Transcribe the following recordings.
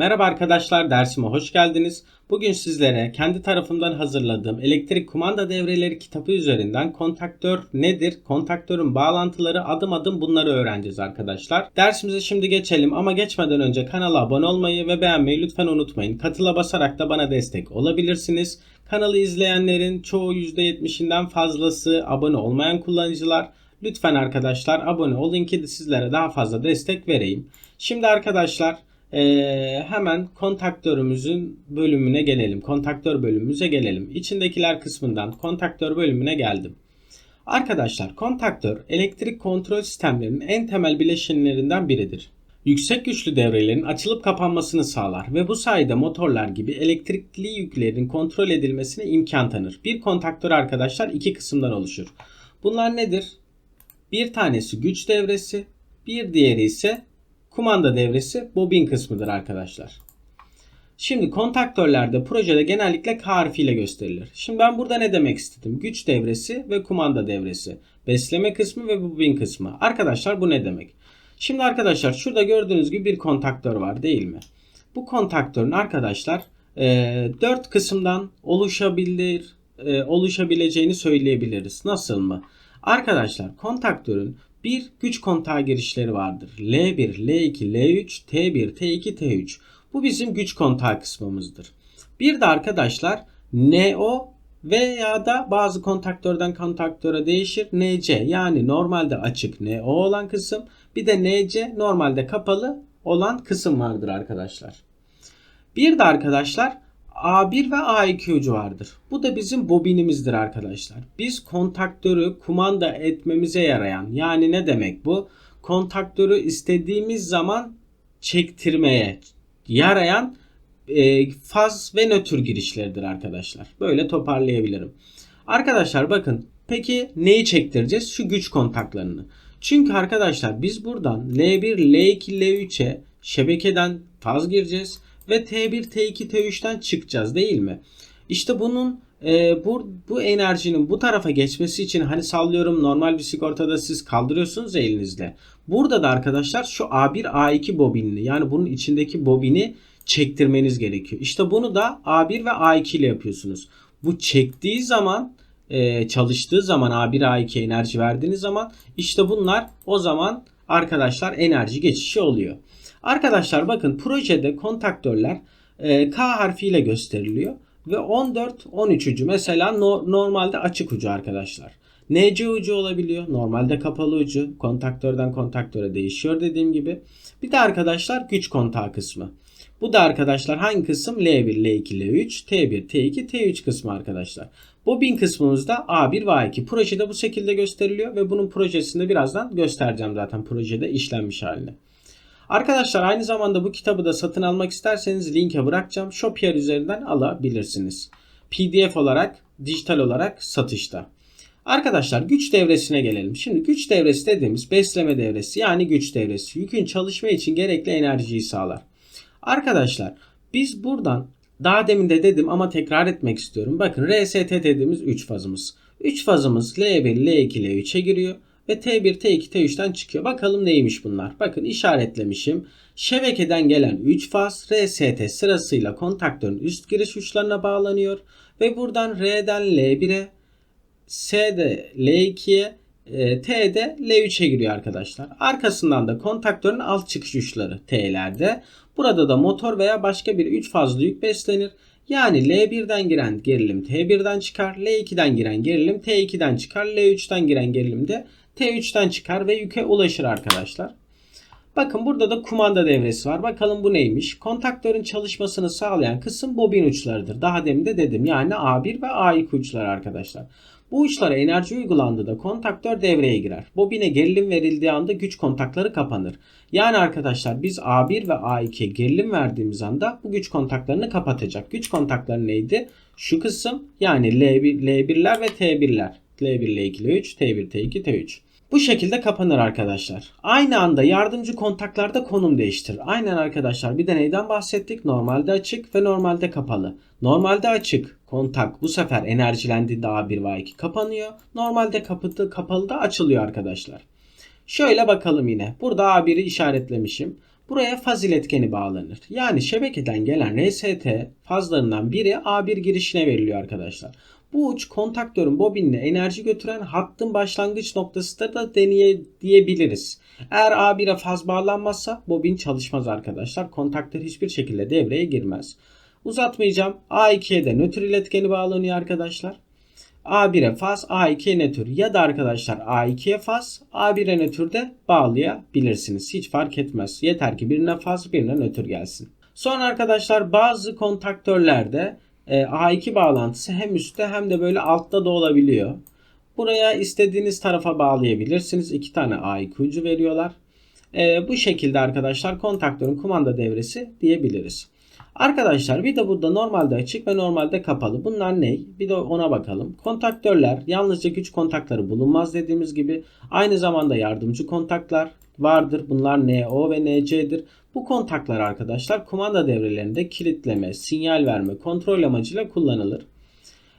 Merhaba arkadaşlar dersime hoş geldiniz. Bugün sizlere kendi tarafımdan hazırladığım elektrik kumanda devreleri kitabı üzerinden kontaktör nedir, kontaktörün bağlantıları adım adım bunları öğreneceğiz arkadaşlar. Dersimize şimdi geçelim ama geçmeden önce kanala abone olmayı ve beğenmeyi lütfen unutmayın. Katıla basarak da bana destek olabilirsiniz. Kanalı izleyenlerin çoğu %70'inden fazlası abone olmayan kullanıcılar. Lütfen arkadaşlar abone olun ki sizlere daha fazla destek vereyim. Şimdi arkadaşlar ee, hemen kontaktörümüzün bölümüne gelelim. Kontaktör bölümümüze gelelim. İçindekiler kısmından kontaktör bölümüne geldim. Arkadaşlar kontaktör elektrik kontrol sistemlerinin en temel bileşenlerinden biridir. Yüksek güçlü devrelerin açılıp kapanmasını sağlar ve bu sayede motorlar gibi elektrikli yüklerin kontrol edilmesine imkan tanır. Bir kontaktör arkadaşlar iki kısımdan oluşur. Bunlar nedir? Bir tanesi güç devresi, bir diğeri ise kumanda devresi bobin kısmıdır arkadaşlar. Şimdi kontaktörlerde projede genellikle K harfiyle gösterilir. Şimdi ben burada ne demek istedim? Güç devresi ve kumanda devresi. Besleme kısmı ve bobin kısmı. Arkadaşlar bu ne demek? Şimdi arkadaşlar şurada gördüğünüz gibi bir kontaktör var değil mi? Bu kontaktörün arkadaşlar e, 4 kısımdan oluşabilir, e, oluşabileceğini söyleyebiliriz. Nasıl mı? Arkadaşlar kontaktörün bir güç kontağı girişleri vardır. L1, L2, L3, T1, T2, T3. Bu bizim güç kontağı kısmımızdır. Bir de arkadaşlar NO veya da bazı kontaktörden kontaktöre değişir. NC yani normalde açık NO olan kısım. Bir de NC normalde kapalı olan kısım vardır arkadaşlar. Bir de arkadaşlar A1 ve A2 ucu vardır. Bu da bizim bobinimizdir arkadaşlar. Biz kontaktörü kumanda etmemize yarayan yani ne demek bu? Kontaktörü istediğimiz zaman çektirmeye yarayan e, faz ve nötr girişleridir arkadaşlar. Böyle toparlayabilirim. Arkadaşlar bakın peki neyi çektireceğiz? Şu güç kontaklarını. Çünkü arkadaşlar biz buradan L1, L2, L3'e şebekeden faz gireceğiz ve T1, T2, T3'ten çıkacağız değil mi? İşte bunun e, bu, bu enerjinin bu tarafa geçmesi için hani sallıyorum normal bir sigortada siz kaldırıyorsunuz ya elinizle. Burada da arkadaşlar şu A1, A2 bobinini yani bunun içindeki bobini çektirmeniz gerekiyor. İşte bunu da A1 ve A2 ile yapıyorsunuz. Bu çektiği zaman e, çalıştığı zaman A1, A2 enerji verdiğiniz zaman işte bunlar o zaman arkadaşlar enerji geçişi oluyor. Arkadaşlar bakın projede kontaktörler e, K harfiyle gösteriliyor ve 14 13 ucu mesela no, normalde açık ucu arkadaşlar. NC ucu olabiliyor. Normalde kapalı ucu. Kontaktörden kontaktöre değişiyor dediğim gibi. Bir de arkadaşlar güç kontağı kısmı. Bu da arkadaşlar hangi kısım? L1, L2, L3, T1, T2, T3 kısmı arkadaşlar. Bobin kısmımızda A1 ve A2. Projede bu şekilde gösteriliyor ve bunun projesinde birazdan göstereceğim zaten projede işlenmiş halini. Arkadaşlar aynı zamanda bu kitabı da satın almak isterseniz linke bırakacağım. Shopier üzerinden alabilirsiniz. PDF olarak, dijital olarak satışta. Arkadaşlar güç devresine gelelim. Şimdi güç devresi dediğimiz besleme devresi yani güç devresi yükün çalışma için gerekli enerjiyi sağlar. Arkadaşlar biz buradan daha demin de dedim ama tekrar etmek istiyorum. Bakın RST dediğimiz 3 fazımız. 3 fazımız L1, L2, L3'e giriyor ve T1, T2, T3'ten çıkıyor. Bakalım neymiş bunlar? Bakın işaretlemişim. Şebekeden gelen 3 faz RST sırasıyla kontaktörün üst giriş uçlarına bağlanıyor ve buradan R'den L1'e, S'de L2'ye, e, T'de L3'e giriyor arkadaşlar. Arkasından da kontaktörün alt çıkış uçları T'lerde. Burada da motor veya başka bir 3 fazlı yük beslenir. Yani L1'den giren gerilim T1'den çıkar. L2'den giren gerilim T2'den çıkar. L3'ten giren gerilim de T3'ten çıkar ve yüke ulaşır arkadaşlar. Bakın burada da kumanda devresi var. Bakalım bu neymiş? Kontaktörün çalışmasını sağlayan kısım bobin uçlarıdır. Daha demin de dedim. Yani A1 ve A2 uçları arkadaşlar. Bu uçlara enerji uygulandığında kontaktör devreye girer. Bobine gerilim verildiği anda güç kontakları kapanır. Yani arkadaşlar biz A1 ve A2'ye gerilim verdiğimiz anda bu güç kontaklarını kapatacak. Güç kontakları neydi? Şu kısım yani L1, L1'ler ve T1'ler. L1, L2, L3, T1, T2, T3. Bu şekilde kapanır arkadaşlar. Aynı anda yardımcı kontaklarda konum değiştirir. Aynen arkadaşlar bir de neyden bahsettik? Normalde açık ve normalde kapalı. Normalde açık kontak bu sefer enerjilendiğinde A1 ve A2 kapanıyor. Normalde kapıtı, kapalı da açılıyor arkadaşlar. Şöyle bakalım yine. Burada A1'i işaretlemişim. Buraya faz iletkeni bağlanır. Yani şebekeden gelen RST fazlarından biri A1 girişine veriliyor arkadaşlar. Bu uç kontaktörün bobinine enerji götüren hattın başlangıç noktası da deneye diyebiliriz. Eğer A1'e faz bağlanmazsa bobin çalışmaz arkadaşlar. Kontaktör hiçbir şekilde devreye girmez. Uzatmayacağım. A2'ye de nötr iletkeni bağlanıyor arkadaşlar. A1'e faz, A2'ye nötr ya da arkadaşlar A2'ye faz, A1'e nötr de bağlayabilirsiniz. Hiç fark etmez. Yeter ki birine faz, birine nötr gelsin. Sonra arkadaşlar bazı kontaktörlerde e, A2 bağlantısı hem üstte hem de böyle altta da olabiliyor. Buraya istediğiniz tarafa bağlayabilirsiniz. İki tane A2 ucu veriyorlar. E, bu şekilde arkadaşlar kontaktörün kumanda devresi diyebiliriz. Arkadaşlar bir de burada normalde açık ve normalde kapalı. Bunlar ne? Bir de ona bakalım. Kontaktörler yalnızca güç kontakları bulunmaz dediğimiz gibi. Aynı zamanda yardımcı kontaklar vardır. Bunlar NO ve NC'dir. Bu kontaklar arkadaşlar kumanda devrelerinde kilitleme, sinyal verme, kontrol amacıyla kullanılır.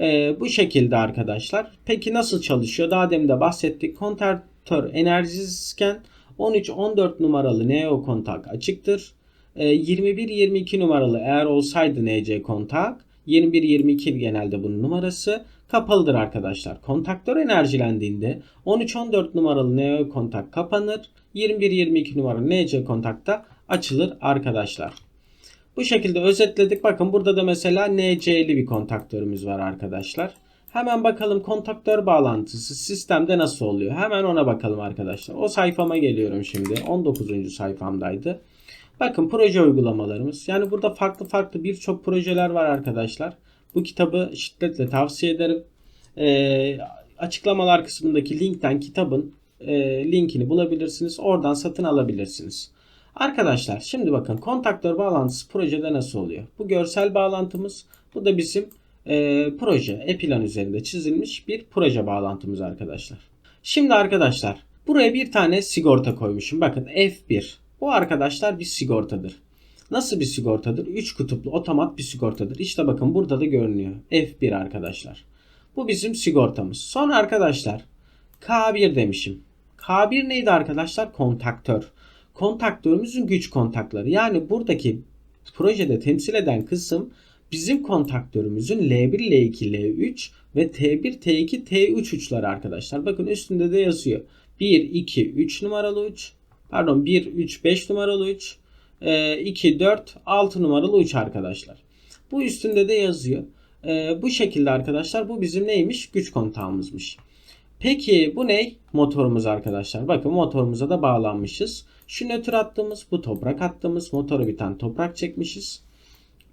Ee, bu şekilde arkadaşlar. Peki nasıl çalışıyor? Daha demin de bahsettik. Kontaktör enerjisizken 13-14 numaralı NO kontak açıktır. 21-22 ee, numaralı eğer olsaydı NC kontak 21-22 genelde bunun numarası kapalıdır arkadaşlar. Kontaktör enerjilendiğinde 13-14 numaralı NO kontak kapanır. 21-22 numaralı NC kontakta açılır arkadaşlar. Bu şekilde özetledik. Bakın burada da mesela NC'li bir kontaktörümüz var arkadaşlar. Hemen bakalım kontaktör bağlantısı sistemde nasıl oluyor? Hemen ona bakalım arkadaşlar. O sayfama geliyorum şimdi. 19. sayfamdaydı. Bakın proje uygulamalarımız. Yani burada farklı farklı birçok projeler var arkadaşlar. Bu kitabı şiddetle tavsiye ederim. E, açıklamalar kısmındaki linkten kitabın e, linkini bulabilirsiniz. Oradan satın alabilirsiniz. Arkadaşlar şimdi bakın kontaktör bağlantısı projede nasıl oluyor? Bu görsel bağlantımız. Bu da bizim e, proje e-plan üzerinde çizilmiş bir proje bağlantımız arkadaşlar. Şimdi arkadaşlar buraya bir tane sigorta koymuşum. Bakın F1 bu arkadaşlar bir sigortadır. Nasıl bir sigortadır? 3 kutuplu otomat bir sigortadır. İşte bakın burada da görünüyor. F1 arkadaşlar. Bu bizim sigortamız. Sonra arkadaşlar K1 demişim. K1 neydi arkadaşlar? Kontaktör. Kontaktörümüzün güç kontakları. Yani buradaki projede temsil eden kısım bizim kontaktörümüzün L1, L2, L3 ve T1, T2, T3 uçları arkadaşlar. Bakın üstünde de yazıyor. 1, 2, 3 numaralı uç. Pardon 1, 3, 5 numaralı uç. 2, 4, 6 numaralı uç arkadaşlar. Bu üstünde de yazıyor. E, bu şekilde arkadaşlar bu bizim neymiş? Güç kontağımızmış. Peki bu ne? Motorumuz arkadaşlar. Bakın motorumuza da bağlanmışız. Şu nötr attığımız, bu toprak attığımız, motoru bir tane toprak çekmişiz.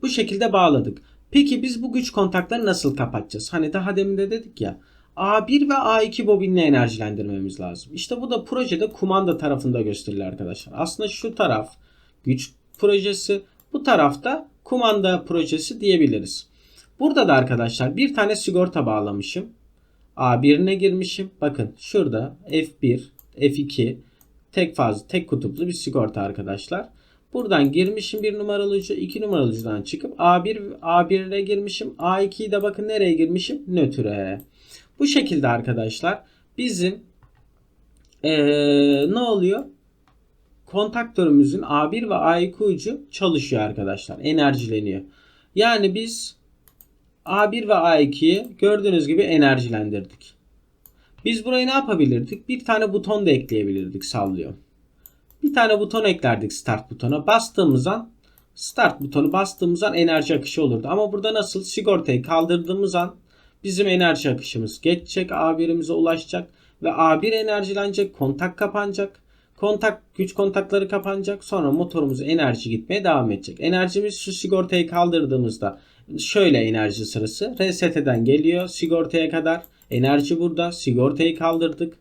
Bu şekilde bağladık. Peki biz bu güç kontakları nasıl kapatacağız? Hani daha demin de dedik ya. A1 ve A2 bobinle enerjilendirmemiz lazım. İşte bu da projede kumanda tarafında gösteriliyor arkadaşlar. Aslında şu taraf güç projesi, bu tarafta kumanda projesi diyebiliriz. Burada da arkadaşlar bir tane sigorta bağlamışım. A1'ine girmişim. Bakın şurada F1, F2 tek fazla, tek kutuplu bir sigorta arkadaşlar. Buradan girmişim bir numaralı ucu, iki numaralı ucudan çıkıp A1 A1'e girmişim. A2'yi de bakın nereye girmişim? Nötre. Bu şekilde arkadaşlar bizim ee, ne oluyor? Kontaktörümüzün A1 ve A2 ucu çalışıyor arkadaşlar. Enerjileniyor. Yani biz A1 ve A2'yi gördüğünüz gibi enerjilendirdik. Biz burayı ne yapabilirdik? Bir tane buton da ekleyebilirdik sallıyor. Bir tane buton eklerdik start butona. Bastığımız an start butonu bastığımız an enerji akışı olurdu. Ama burada nasıl? Sigortayı kaldırdığımız an bizim enerji akışımız geçecek. A1'imize ulaşacak. Ve A1 enerjilenecek. Kontak kapanacak. Kontak güç kontakları kapanacak. Sonra motorumuz enerji gitmeye devam edecek. Enerjimiz şu sigortayı kaldırdığımızda şöyle enerji sırası. RST'den geliyor sigortaya kadar. Enerji burada. Sigortayı kaldırdık.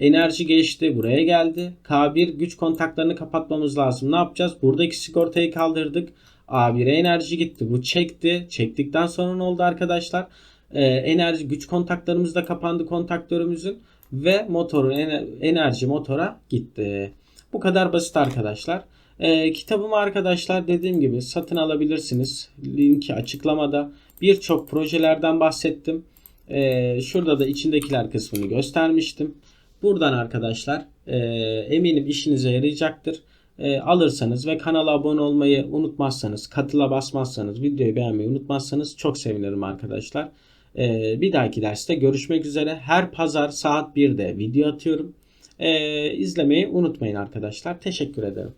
Enerji geçti. Buraya geldi. K1 güç kontaklarını kapatmamız lazım. Ne yapacağız? Buradaki sigortayı kaldırdık. A1'e enerji gitti. Bu çekti. Çektikten sonra ne oldu arkadaşlar? Ee, enerji güç kontaklarımız da kapandı kontaktörümüzün ve motorun enerji motora gitti. Bu kadar basit arkadaşlar. Ee, kitabımı arkadaşlar dediğim gibi satın alabilirsiniz. Linki açıklamada. Birçok projelerden bahsettim. Ee, şurada da içindekiler kısmını göstermiştim. Buradan arkadaşlar e, eminim işinize yarayacaktır. e, alırsanız ve kanala abone olmayı unutmazsanız, katıla basmazsanız, videoyu beğenmeyi unutmazsanız çok sevinirim arkadaşlar. E, bir dahaki derste görüşmek üzere. Her pazar saat 1'de video atıyorum. E, izlemeyi unutmayın arkadaşlar. Teşekkür ederim.